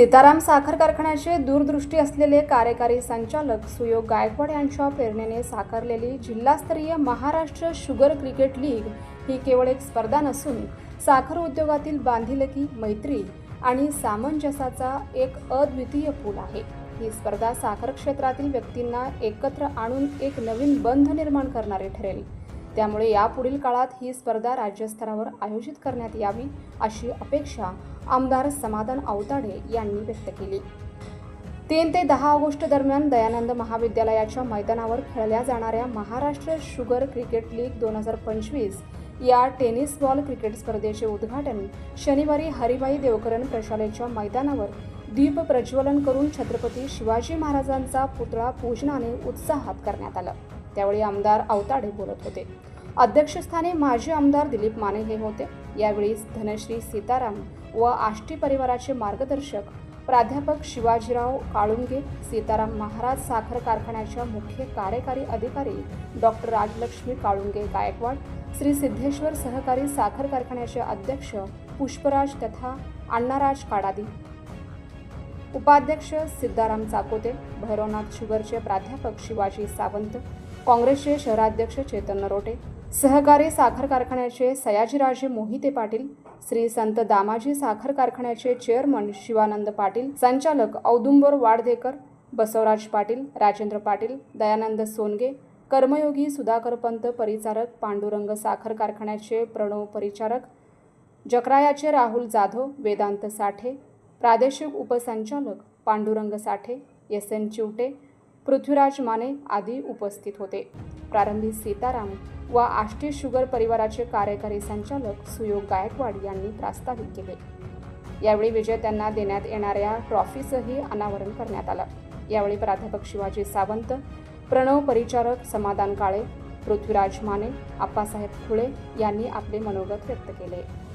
सीताराम साखर कारखान्याचे दूरदृष्टी असलेले कार्यकारी संचालक सुयोग गायकवाड यांच्या प्रेरणेने साकारलेली जिल्हास्तरीय महाराष्ट्र शुगर क्रिकेट लीग ही केवळ एक स्पर्धा नसून साखर उद्योगातील बांधिलकी मैत्री आणि सामंजस्याचा एक अद्वितीय पूल आहे. ही स्पर्धा साखर क्षेत्रातील व्यक्तींना एकत्र आणून एक नवीन बंध निर्माण करणारी ठरेल. त्यामुळे यापुढील काळात ही स्पर्धा राज्यस्तरावर आयोजित करण्यात यावी अशी अपेक्षा आमदार समाधान आवताडे यांनी व्यक्त केली. तीन ते दहा ऑगस्ट दरम्यान दयानंद महाविद्यालयाच्या मैदानावर खेळल्या जाणाऱ्या महाराष्ट्र शुगर क्रिकेट लीग दोन हजार पंचवीस या टेनिस बॉल क्रिकेट स्पर्धेचे उद्घाटन शनिवारी हरिबाई देवकरण प्रशालेच्या मैदानावर दीप प्रज्वलन करून छत्रपती शिवाजी महाराजांचा पुतळा पूजनाने उत्साहात करण्यात आलं. त्यावेळी आमदार अवताडे बोलत होते. अध्यक्षस्थानी माजी आमदार दिलीप माने हे होते. यावेळी धनश्री सीताराम व आष्टी परिवाराचे मार्गदर्शक प्राध्यापक शिवाजीराव काळुंगे सीताराम महाराज साखर कारखान्याच्या मुख्य कार्यकारी अधिकारी डॉक्टर राजलक्ष्मी काळुंगे गायकवाड श्री सिद्धेश्वर सहकारी साखर कारखान्याचे अध्यक्ष पुष्पराज तथा अण्णाराज काडादी. उपाध्यक्ष सिद्धाराम चाकोते भैरवनाथ शुगरचे प्राध्यापक शिवाजी सावंत काँग्रेसचे शहराध्यक्ष चेतन नरोटे सहकारी साखर कारखान्याचे सयाजीराजे मोहिते पाटील श्री संत दामाजी साखर कारखान्याचे चेअरमन शिवानंद पाटील संचालक औदुंबर वाडदेकर बसवराज पाटील राजेंद्र पाटील दयानंद सोनगे कर्मयोगी सुधाकर पंत परिचारक पांडुरंग साखर कारखान्याचे प्रणव परिचारक जकरायाचे राहुल जाधव वेदांत साठे प्रादेशिक उपसंचालक पांडुरंग साठे एस एन चिवटे पृथ्वीराज माने आदी उपस्थित होते. प्रारंभी सीताराम व आष्टी शुगर परिवाराचे कार्यकारी संचालक सुयोग गायकवाड यांनी प्रास्ताविक केले. यावेळी विजेत्यांना देण्यात येणाऱ्या ट्रॉफीचंही अनावरण करण्यात आलं. यावेळी प्राध्यापक शिवाजी सावंत प्रणव परिचारक समाधान काळे पृथ्वीराज माने आप्पासाहेब खुळे यांनी आपले मनोगत व्यक्त केले.